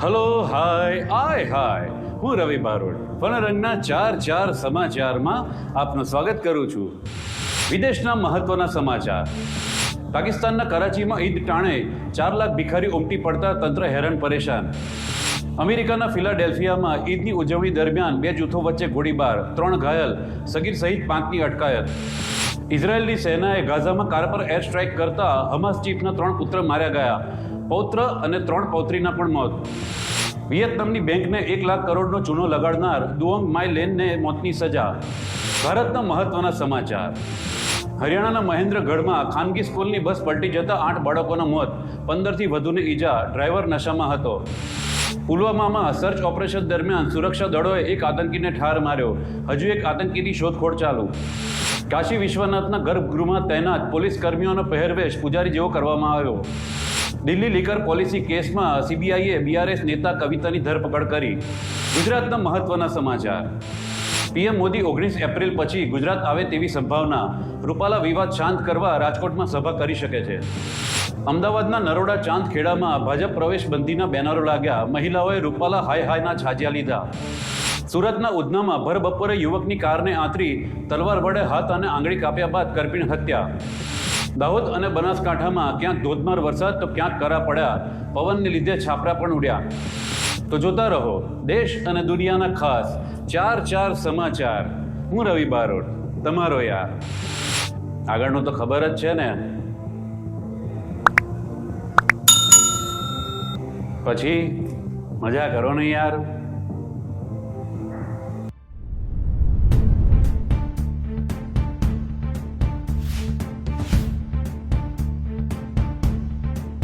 Hello hi આય હાય હું રવિ બારોડ ફનરંગના ચાર ચાર સમાચારમાં આપનું સ્વાગત કરું છું. વિદેશના મહત્વના સમાચાર. પાકિસ્તાનના કરાચીમાં ઈદ ટાણે ચાર લાખ ભિખારી ઉમટી પડતા તંત્ર હેરાન પરેશાન. અમેરિકાના ફિલાડેલ્ફિયામાં ઈદની ઉજવણી દરમિયાન બે જૂથો વચ્ચે ગોળીબાર, ત્રણ ઘાયલ, સગીર સહિત પાંચની અટકાયત. ઇઝરાયેલની સેનાએ ગાઝામાં કાર પર એર સ્ટ્રાઇક કરતા હમાસ ચીફના ત્રણ પુત્ર માર્યા ગયા. પૌત્ર અને ત્રણ પૌત્રીના પણ મોત. વિયેતનામની બેંકને એક લાખ કરોડનો ચૂનો લગાડનાર દુઓંગ માય લેનને મોતની સજા. ભારતના મહત્વના સમાચાર. હરિયાણાના મહેન્દ્રગઢમાં ખાનગી સ્કૂલની બસ પલટી જતા આઠ બાળકોના મોત. પંદરથી વધુને ઈજા. ડ્રાઈવર નશામાં હતો. પુલવામામાં સર્ચ ઓપરેશન દરમિયાન સુરક્ષા દળોએ એક આતંકીને ઠાર માર્યો. હજુ એક આતંકીની શોધખોળ ચાલુ. કાશી વિશ્વનાથના ગર્ભગૃહમાં તૈનાત પોલીસ કર્મીઓનો પહેરવેશ પૂજારી જેવો કરવામાં આવ્યો. દિલ્હી લીકર પોલિસી કેસમાં સીબીઆઈએ બીઆરએસ નેતા કવિતાની ધરપકડ કરી. ગુજરાતના મહત્વના સમાચાર. પીએમ મોદી ઓગણીસ એપ્રિલ પછી ગુજરાત આવે તેવી સંભાવના. રૂપાલા વિવાદ શાંત કરવા રાજકોટમાં સભા કરી શકે છે. અમદાવાદના નરોડા ચાંદ ખેડામાં ભાજપ પ્રવેશ બંધીના બેનરો લાગ્યા. મહિલાઓએ રૂપાલા હાય હાયના છાજ્યા લીધા. સુરતના ઉધનામાં ભર બપોરે યુવકની કારને આંતરી તલવાર વડે હાથ અને આંગળી કાપ્યા બાદ કરપીણ હત્યા. દાહોદ અને બનાસકાંઠામાં ક્યાંક ધોધમાર વરસાદ તો ક્યાંક કરા પડ્યા. પવનને લીધે છાપરા પણ ઉડ્યા. તો જોતા રહો, દેશ અને દુનિયાના ખાસ ચાર ચાર સમાચાર. હું રવિ બારોટ, તમારો યાર. આગળનું તો ખબર જ છે ને. પછી, મજા કરો ને યાર.